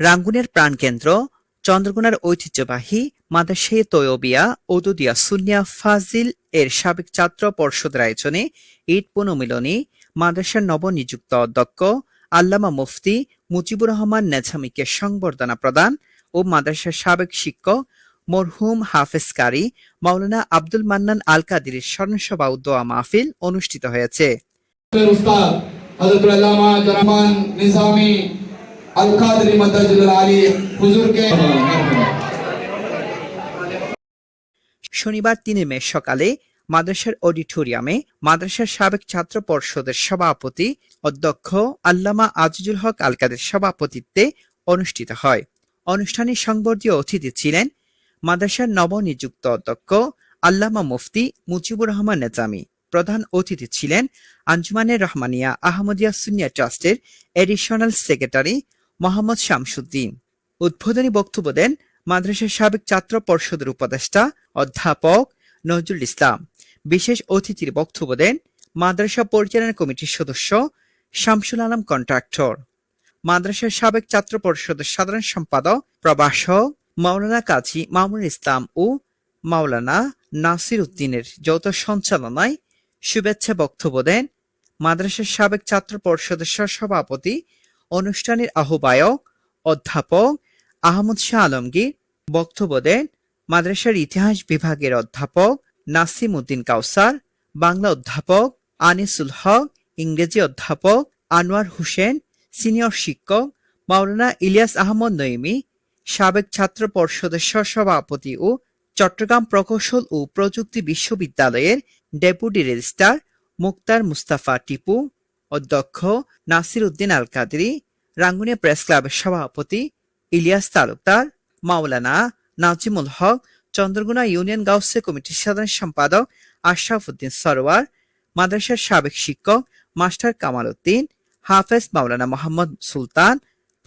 রাঙ্গুনের প্রাণকেন্দ্র, চন্দ্রকোনার ঐতিহ্যবাহী মাদ্রাসে তৈয়বিয়া ওদুদিয়া সুনিয়া ফাজিল এর সাবেক ছাত্র পর্ষদের আয়োজনে ঈদ পুনমিলনী মাদ্রাসার নবনিযুক্ত অধ্যক্ষ আল্লামা মুফতি মুজিবুর রহমান নেঝামিকে সংবর্ধনা প্রদান ও মাদ্রাসার সাবেক শিক্ষক মরহুম হাফেজ কারি মাওলানা আব্দুল মান্নান আল কাদির স্মরণসভা ও দোয়া মাহফিল অনুষ্ঠিত হয়েছে। শনিবার তিনে মে সকালে মাদ্রাসার অডিটোরিয়ামে মাদ্রাসার সাবেক ছাত্র পর্ষদের সভাপতি অধ্যক্ষ আল্লামা আজিজুল হক আলকাদের সভাপতিত্বে অনুষ্ঠিত হয়। অনুষ্ঠানে সংবর্ধীয় অতিথি ছিলেন মাদ্রাসার নবনিযুক্ত অধ্যক্ষ আল্লামা মুফতি মুজিবুর রহমান নেজামী। প্রধান অতিথি ছিলেন আঞ্জুমানের রহমানিয়া আহমদিয়া সুনিয়া ট্রাস্টের এডিশনাল সেক্রেটারি মোহাম্মদ শামসুদ্দিন। উদ্বোধনী বক্তব্য দেন মাদ্রাসার সাবেক ছাত্র পর্ষদের উপদেষ্টা অধ্যাপক নজরুল ইসলাম। বিশেষ অতিথির বক্তব্য দেন মাদ্রাসা পরিচালনা কমিটির সদস্য শামসুল আলম কন্ট্রাক্টর। মাদ্রাসার সাবেক ছাত্র পরিষদের সাধারণ সম্পাদক প্রভাষক মাওলানা কাজী মামুনুল ইসলাম ও মাওলানা নাসির উদ্দিনের যৌথ সঞ্চালনায় শুভেচ্ছা বক্তব্য দেন মাদ্রাসার সাবেক ছাত্র পরিষদের সভাপতি অনুষ্ঠানের আহ্বায়ক, অধ্যাপক আহমদ শাহ আলমগীর। বক্তব্য দেন মাদ্রাসার ইতিহাস বিভাগের অধ্যাপক নাসিম উদ্দিন কাউসার, বাংলা অধ্যাপক আনিসুল হক, ইংরেজি অধ্যাপক আনোয়ার হোসেন, সিনিয়র শিক্ষক মাওলানা ইলিয়াস আহমদ নইমি, সাবেক ছাত্র পর্ষদের সভাপতি ও চট্টগ্রাম প্রকৌশল ও প্রযুক্তি বিশ্ববিদ্যালয়ের ডেপুটি রেজিস্ট্রার মুক্তার মুস্তাফা টিপু, অধ্যক্ষ নাসির উদ্দিন আল কাদরি রাঙ্গুনিয়া প্রেস ক্লাবের সভাপতি ইলিয়াস তালুকদার, মাওলানা নাজিমুল হক, চন্দ্রগুনা ইউনিয়ন গাউসে কমিটির সাধারণ সম্পাদক আশরাফ উদ্দিন সরোয়ার মাদ্রাসার সাবেক শিক্ষক মাস্টার কামাল উদ্দিন, হাফেজ মাওলানা মোহাম্মদ সুলতান,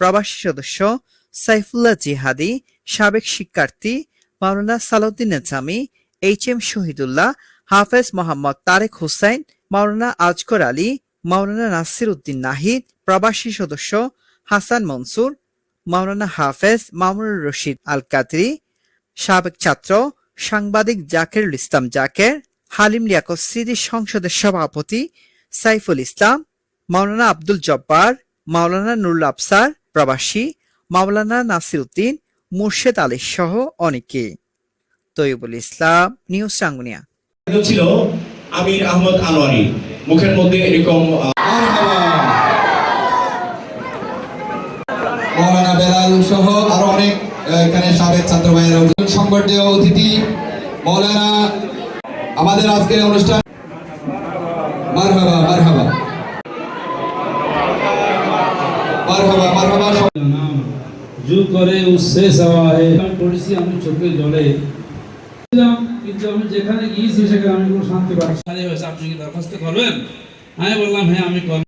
প্রবাসী সদস্য সাইফুল্লাহ জিহাদি, সাবেক শিক্ষার্থী মাওলানা সালাউদ্দিন নেজামি এইচ এম শহীদুল্লাহ, হাফেজ মোহাম্মদ তারেক হুসাইন মাওলানা আজকর আলী, মাওলানা নাসির উদ্দিন নাহিদ, প্রবাসী সদস্য হাসান মনসুর, মাওলানা হাফেজ মামুনুর রশিদ আল কাদরি সাবেক ছাত্র সাংবাদিক জাকেরুল ইসলাম জাকের, হালিম লিয়াকত স্মৃতি সংসদের সভাপতি সাইফুল ইসলাম, মাওলানা আব্দুল জব্বার, মাওলানা নুরুল আফসার প্রবাসী, মাওলানা নাসির উদ্দিন মুর্শেদ আলী সহ অনেকে। তৈবুল ইসলাম নিউজ রাঙ্গুনিয়া ছিল আমির আহমদ আনোয়ারি। মুখের মধ্যে এরকম মৌলানা বেলাল সহ আরও অনেক এখানে সাবেক ছাত্র ভাইয়েরা অতিথি মৌলানা আমাদের আজকের অনুষ্ঠান। মারহাবা মারহাবা নাম জু করে উসে সওয়াহে আমি পড়েছি আমি চোখে জলে। কিন্তু আমি যেখানে গিয়েছি সেখানে আমি কোনো শান্তি পাচ্ছি আপনি কি দরখাস্ত করবেন? আমি বললাম হ্যাঁ আমি করব।